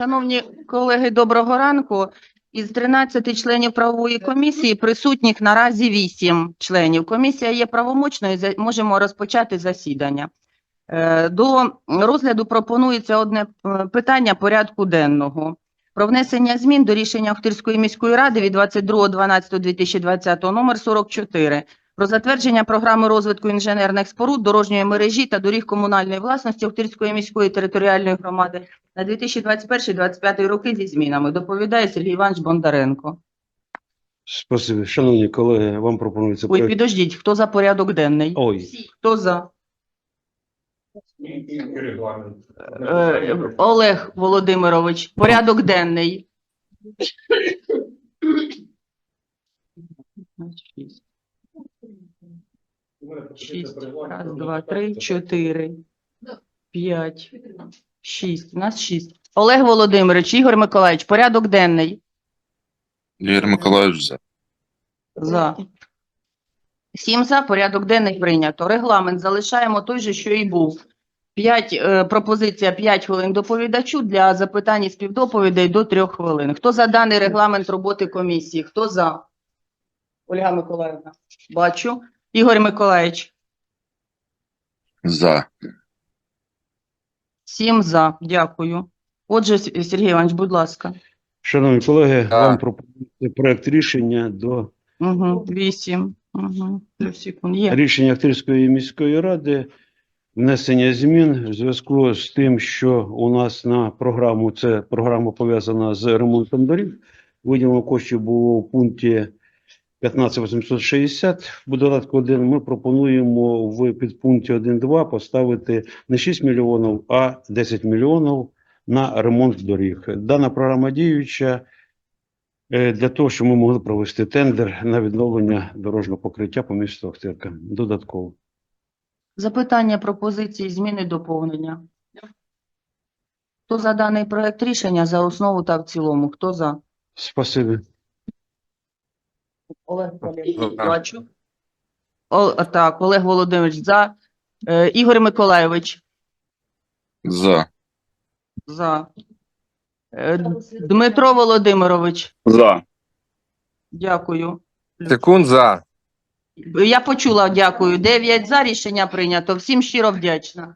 Шановні колеги, доброго ранку. Із 13 членів правової комісії присутніх наразі 8 членів. Комісія є правомочною, можемо розпочати засідання. Е, До розгляду пропонується одне е, питання порядку денного. Про внесення змін до рішення Охтирської міської ради від 22.12.2020 номер 44 про затвердження програми розвитку інженерних споруд, дорожньої мережі та доріг комунальної власності Охтирської міської територіальної громади на 2021-2025 роки зі змінами. Доповідає Сергій Іванович Бондаренко. Спасибі. Шановні колеги, вам пропонується Ой, проект. підождіть, хто за порядок денний? Ой, Хто за? Е, Олег Володимирович, порядок денний. Шість. Раз, два, три, чотири, п'ять, шість. У нас шість. Олег Володимирович, Ігор Миколаївич, порядок денний. Ігор Миколаївич за. За. Сім за, порядок денний прийнято. Регламент залишаємо той же, що і був. П'ять, е, пропозиція 5 хвилин доповідачу для запитань і співдоповідей до 3 хвилин. Хто за даний регламент роботи комісії? Хто за? Ольга Миколаївна. Бачу. Ігор Миколаївич. За. Сім за. Дякую. Отже, Сергій Іванович, будь ласка. шановні колеги, Так. вам пропонується проект рішення до Угу. Вісім. Угу. секунд. Є. рішення Актирської міської ради. Внесення змін в зв'язку з тим, що у нас на програму, це програма пов'язана з ремонтом доріг. Виділено коштів було в пункті 15860. В додатку 1 ми пропонуємо в підпункті 1.2 поставити не 6 мільйонів, а 10 мільйонів на ремонт доріг. Дана програма діюча е, для того, щоб ми могли провести тендер на відновлення дорожнього покриття по місту Охтирка. Додатково. Запитання, пропозиції, зміни, доповнення. Хто за даний проект рішення за основу та в цілому? Хто за? Спасибі. Олег Валерійович, За. бачу. О, так, Олег Володимирович за. Е, Ігор Миколайович За. за. Е, Дмитро Володимирович, За. дякую. Секунд за. Я почула, дякую. Дев'ять за рішення прийнято. Всім щиро вдячна.